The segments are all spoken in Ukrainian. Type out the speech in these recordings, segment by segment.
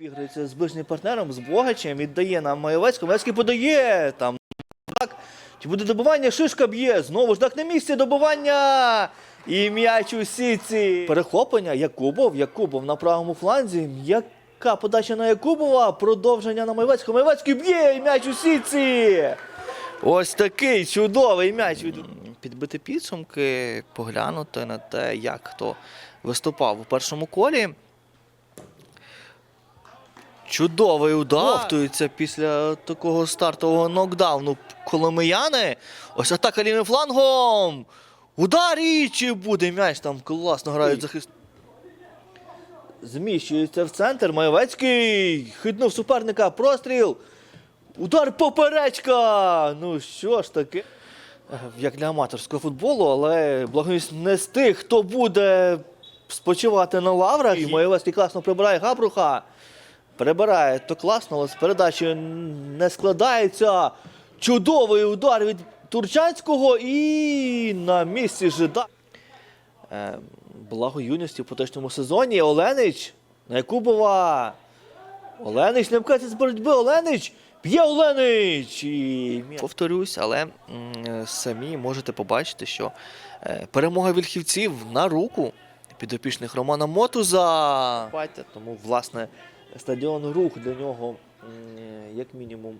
Обіграється з ближнім партнером, з Богачем, віддає нам Маєвецькому. Маєвецький подає там. Так. Чи буде добивання? Шишка б'є. Знову ж так на місці добивання. І м'яч у сіці. Перехоплення. Якубов. Якубов на правому фланзі. М'яка подача на Якубова. Продовження на Маєвецького. Маєвецький б'є і м'яч у сіці. Ось такий чудовий м'яч. Підбити підсумки, поглянути на те, як хто виступав у першому колі. Чудовий удар. Повтується після такого стартового нокдауну коломияни. Ось атака лівим флангом. Удар і чи буде м'яч там класно грають захист. Зміщується в центр. Маєвецький. Хитнув суперника. Простріл. Удар поперечка. Ну що ж таке? Як для аматорського футболу, але благовість не з тих, хто буде спочивати на лаврах. І Маєвецький класно прибирає Габруха. Перебирає то класно, але з передачі не складається. Чудовий удар від Турчанського і на місці жида. Е, благо юності в поточному сезоні. Оленич на Якубова. Оленич не вкається з боротьби. Оленич. Б'є Оленич! І... Повторюсь, але самі можете побачити, що е, перемога вільхівців на руку підопічних Романа Мотуза. Тому, власне, стадіон рух для нього, як мінімум,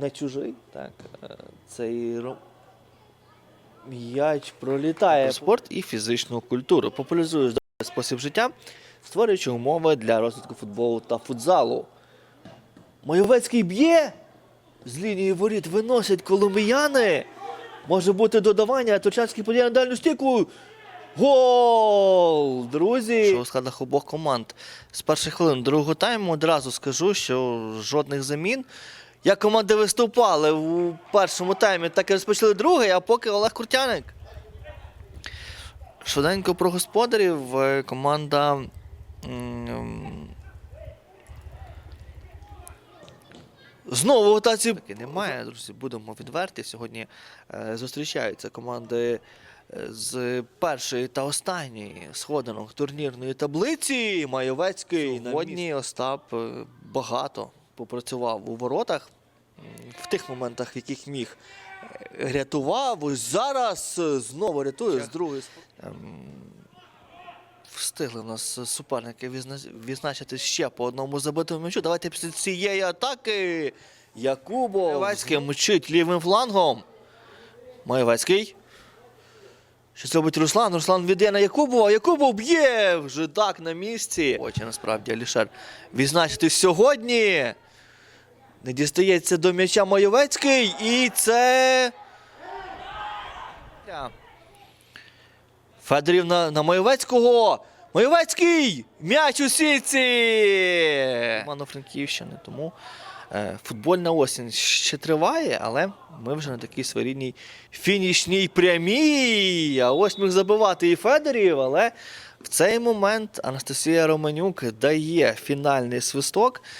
не чужий. Так, е, цей м'яч пролітає. Спорт і фізичну культуру. Популяризує спосіб життя, створюючи умови для розвитку футболу та футзалу. Майовецький б'є. З лінії воріт виносять коломияни. Може бути додавання, а Турчанський подіє на дальню стіку. Гол! Друзі! Що у складах обох команд з перших хвилин другого тайму одразу скажу, що жодних замін. Як команди виступали у першому таймі, так і розпочали другий, а поки Олег Куртяник. Швиденько про господарів е, команда. Знову в немає, друзі. Будемо відверті. Сьогодні е, зустрічаються команди з першої та останньої сходинок турнірної таблиці. Майовецький сьогодні Остап е, багато попрацював у воротах в тих моментах, в яких міг. е, Рятував, ось зараз е, знову рятує з другої Ем, Встигли в нас суперники відзначити ще по одному забитому м'ячу. Давайте після цієї атаки Якубов. Мчить лівим флангом. Маєвецький. Що зробить Руслан? Руслан віддає на Якубова. Якубов б'є вже так на місці. Хоче насправді Алішер відзначити сьогодні. Не дістається до м'яча Маєвецький. І це. Федорів на, на Майовецького. Майовецький! М'яч у сітці! Івано-Франківщини. Тому е, футбольна осінь ще триває, але ми вже на такій своєрідній фінішній прямій. А ось міг забивати і Федорів, але в цей момент Анастасія Романюк дає фінальний свисток.